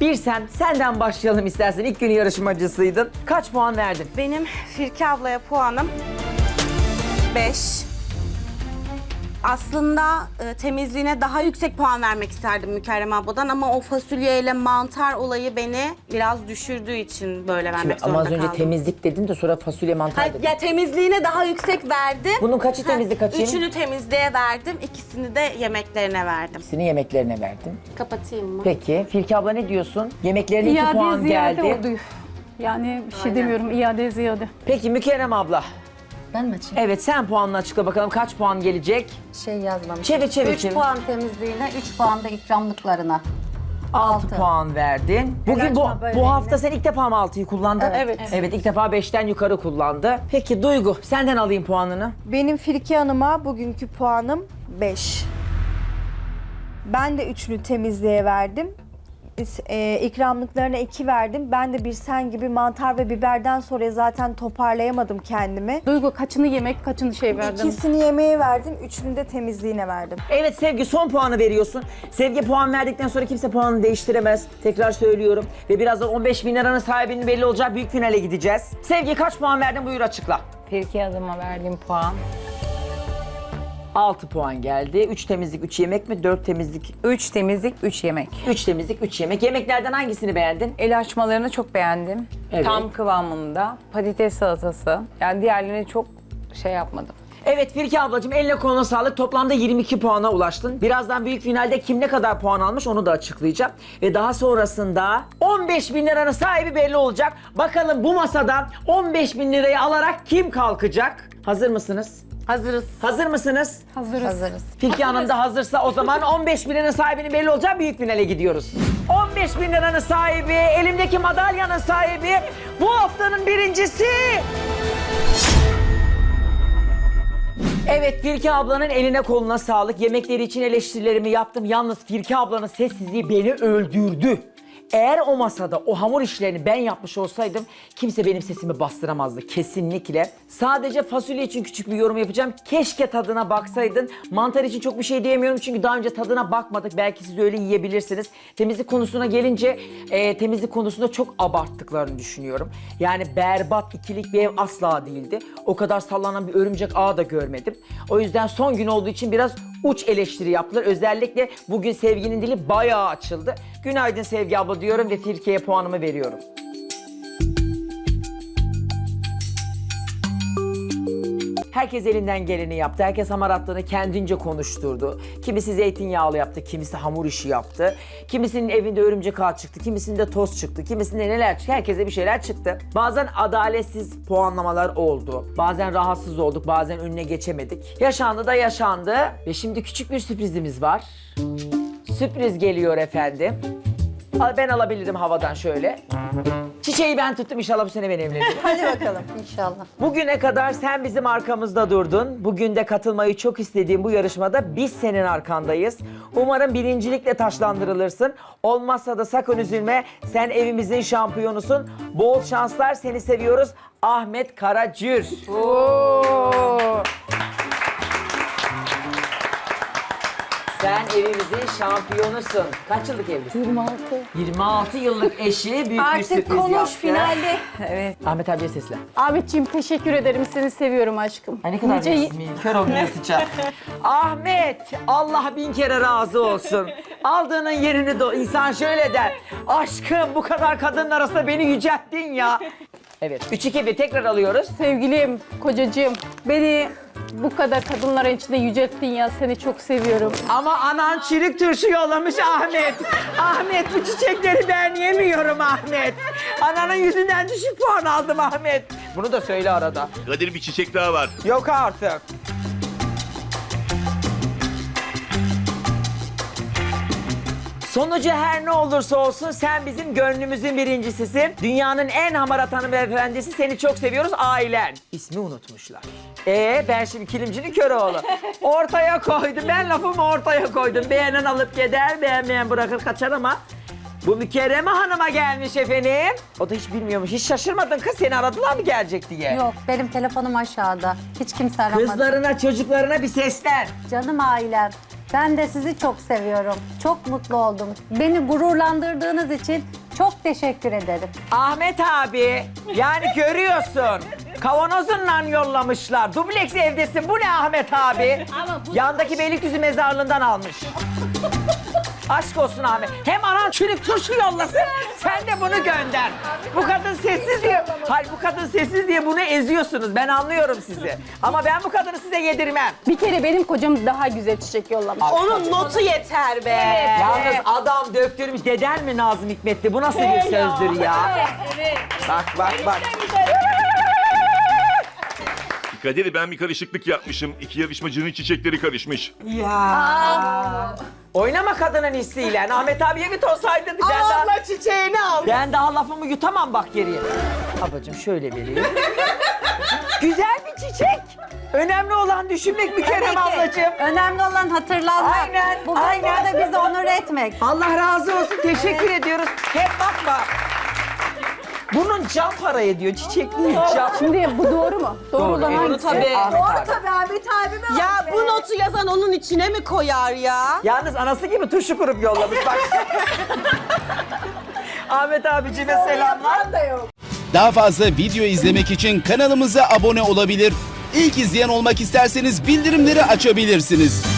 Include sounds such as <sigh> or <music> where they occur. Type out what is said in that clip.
Bir sen, senden başlayalım istersen. İlk gün yarışmacısıydın. Kaç puan verdin? Benim Firki ablaya puanım 5. Aslında e, temizliğine daha yüksek puan vermek isterdim Mükerrem abladan ama o fasulyeyle mantar olayı beni biraz düşürdüğü için böyle vermek Ama zorunda az önce kaldım. temizlik dedin de sonra fasulye mantar Hayır, dedin. ya temizliğine daha yüksek verdim. Bunun kaçı Ha, temizlik kaçı? Üçünü temizliğe verdim, ikisini de yemeklerine verdim. Hepsini yemeklerine verdin. Kapatayım mı? Peki Filki abla ne diyorsun? Yemeklerine 2 İade puan ziyade geldi. oldu. Yani bir şey Aynen. demiyorum iade ziyade. Peki Mükerrem abla. Ben mi açayım? Evet sen puanını açıkla bakalım kaç puan gelecek? Şey yazmamışım. Çevir, çevir, 3 çevir. puan temizliğine, 3 puan da ikramlıklarına. 6 Altı. puan verdin. Bugün bu, açma böyle bu hafta sen ilk defa mı 6'yı kullandın? Evet. Evet ilk defa 5'ten yukarı kullandı. Peki Duygu senden alayım puanını. Benim Firki Hanım'a bugünkü puanım 5. Ben de üçünü temizliğe verdim. E, ikramlıklarına 2 verdim. Ben de bir sen gibi mantar ve biberden sonra zaten toparlayamadım kendimi. Duygu kaçını yemek kaçını şey verdin? İkisini yemeğe verdim, üçünü de temizliğine verdim. Evet Sevgi son puanı veriyorsun. Sevgi puan verdikten sonra kimse puanını değiştiremez. Tekrar söylüyorum. Ve birazdan 15 bin liranın sahibinin belli olacağı büyük finale gideceğiz. Sevgi kaç puan verdin buyur açıkla. Firki adıma verdiğim puan 6 puan geldi. 3 temizlik 3 yemek mi? 4 temizlik 3 temizlik 3 yemek. 3 temizlik 3 yemek. Yemeklerden hangisini beğendin? El açmalarını çok beğendim. Evet. Tam kıvamında. Patates salatası. Yani diğerlerini çok şey yapmadım. Evet Firki ablacığım eline koluna sağlık. Toplamda 22 puana ulaştın. Birazdan büyük finalde kim ne kadar puan almış onu da açıklayacağım. Ve daha sonrasında 15 bin liranın sahibi belli olacak. Bakalım bu masadan 15 bin lirayı alarak kim kalkacak? Hazır mısınız? Hazırız. Hazır mısınız? Hazırız. Hazırız. Filki Hanım da hazırsa o zaman 15 bin liranın sahibinin belli olacağı büyük finale gidiyoruz. 15 bin liranın sahibi, elimdeki madalyanın sahibi, bu haftanın birincisi... Evet Firki ablanın eline koluna sağlık. Yemekleri için eleştirilerimi yaptım. Yalnız Firki ablanın sessizliği beni öldürdü. Eğer o masada o hamur işlerini ben yapmış olsaydım kimse benim sesimi bastıramazdı kesinlikle. Sadece fasulye için küçük bir yorum yapacağım. Keşke tadına baksaydın. Mantar için çok bir şey diyemiyorum çünkü daha önce tadına bakmadık. Belki siz öyle yiyebilirsiniz. Temizlik konusuna gelince e, temizlik konusunda çok abarttıklarını düşünüyorum. Yani berbat ikilik bir ev asla değildi. O kadar sallanan bir örümcek ağı da görmedim. O yüzden son gün olduğu için biraz uç eleştiri yaptılar. Özellikle bugün Sevgi'nin dili bayağı açıldı. Günaydın Sevgi abla diyorum ve Firki'ye puanımı veriyorum. Herkes elinden geleni yaptı. Herkes hamaratlarını kendince konuşturdu. Kimisi zeytinyağlı yaptı, kimisi hamur işi yaptı. Kimisinin evinde örümcek ağı çıktı, kimisinde toz çıktı, kimisinde neler çıktı. Herkese bir şeyler çıktı. Bazen adaletsiz puanlamalar oldu. Bazen rahatsız olduk, bazen önüne geçemedik. Yaşandı da yaşandı. Ve şimdi küçük bir sürprizimiz var. Sürpriz geliyor efendim. Al- Ben alabilirim havadan şöyle. Çiçeği ben tuttum inşallah bu sene ben evlenirim. <laughs> Hadi bakalım. İnşallah. Bugüne kadar sen bizim arkamızda durdun. Bugün de katılmayı çok istediğim bu yarışmada biz senin arkandayız. Umarım birincilikle taşlandırılırsın. Olmazsa da sakın üzülme. Sen evimizin şampiyonusun. Bol şanslar seni seviyoruz. Ahmet Karacür. Sen evimizin şampiyonusun. Kaç yıllık evlisin? 26. 26 yıllık eşi büyük bir Artık sürpriz konuş yaptı. finalde. Evet. Ahmet abiye seslen. Ahmetciğim teşekkür ederim. Seni seviyorum aşkım. Ay ne kadar Nice- resmi. Kör olmuyor sıçar. <laughs> Ahmet, Allah bin kere razı olsun. Aldığının yerini de insan şöyle der. Aşkım bu kadar kadının arasında beni yücelttin ya. Evet, 3-2-1 tekrar alıyoruz. Sevgilim, kocacığım beni bu kadar kadınların içinde yücelttin ya. Seni çok seviyorum. Ama anan çürük turşu yollamış Ahmet. Ahmet bu çiçekleri ben yemiyorum Ahmet. Ananın yüzünden düşük puan aldım Ahmet. Bunu da söyle arada. Kadir bir çiçek daha var. Yok artık. Sonucu her ne olursa olsun sen bizim gönlümüzün birincisisin. Dünyanın en hamarat hanımefendisi seni çok seviyoruz ailen. İsmi unutmuşlar. Ee ben şimdi kilimcinin kör oğlu. <laughs> Ortaya koydum ben lafımı ortaya koydum. Beğenen alıp gider beğenmeyen bırakır kaçar ama bu mükerreme hanıma gelmiş efendim. O da hiç bilmiyormuş. Hiç şaşırmadın kız seni aradılar mı gelecek diye. Yok benim telefonum aşağıda. Hiç kimse aramadı. Kızlarına çocuklarına bir seslen. Canım ailem. Ben de sizi çok seviyorum. Çok mutlu oldum. Beni gururlandırdığınız için çok teşekkür ederim. Ahmet abi yani görüyorsun. Kavanozunla yollamışlar. Dubleks evdesin. Bu ne Ahmet abi? Yandaki Beylikdüzü mezarlığından almış. Aşk olsun Ahmet. Hem anan çürük turşu yollasın. Sen de bunu gönder. Bu kadın sessiz diye. Hayır bu kadın sessiz diye bunu eziyorsunuz. Ben anlıyorum sizi. Ama ben bu kadını size yedirmem. Bir kere benim kocam daha güzel çiçek yollamış. Onun notu yeter be. Yalnız adam döktürmüş. Deden mi Nazım Hikmetli? Bu nasıl bir sözdür ya? Bak bak bak. Kadir ben bir karışıklık yapmışım. İki yarışmacının çiçekleri karışmış. Ya. Oynama kadının hissiyle. Ahmet abiye bir ton saydırdı. Ben daha, Allah çiçeğini al. ben daha lafımı yutamam bak geriye. Ablacığım şöyle vereyim. Güzel bir çiçek. Önemli olan düşünmek Mükerrem ablacığım. Önemli olan hatırlanmak. Aynen, Bugün aynen. burada bizi onur etmek. Allah razı olsun. Teşekkür ediyoruz. Hep bakma. Bunun cam para ediyor. Çiçek değil cam. Şimdi bu doğru mu? Doğru, olan evet. hangisi? tabii. Ahmet abi. Tabii Ahmet abime Ya bu notu yazan onun içine mi koyar ya? Yalnız anası gibi turşu kurup yollamış bak. <laughs> Ahmet abicime selamlar. Daha fazla video izlemek için kanalımıza abone olabilir. İlk izleyen olmak isterseniz bildirimleri açabilirsiniz.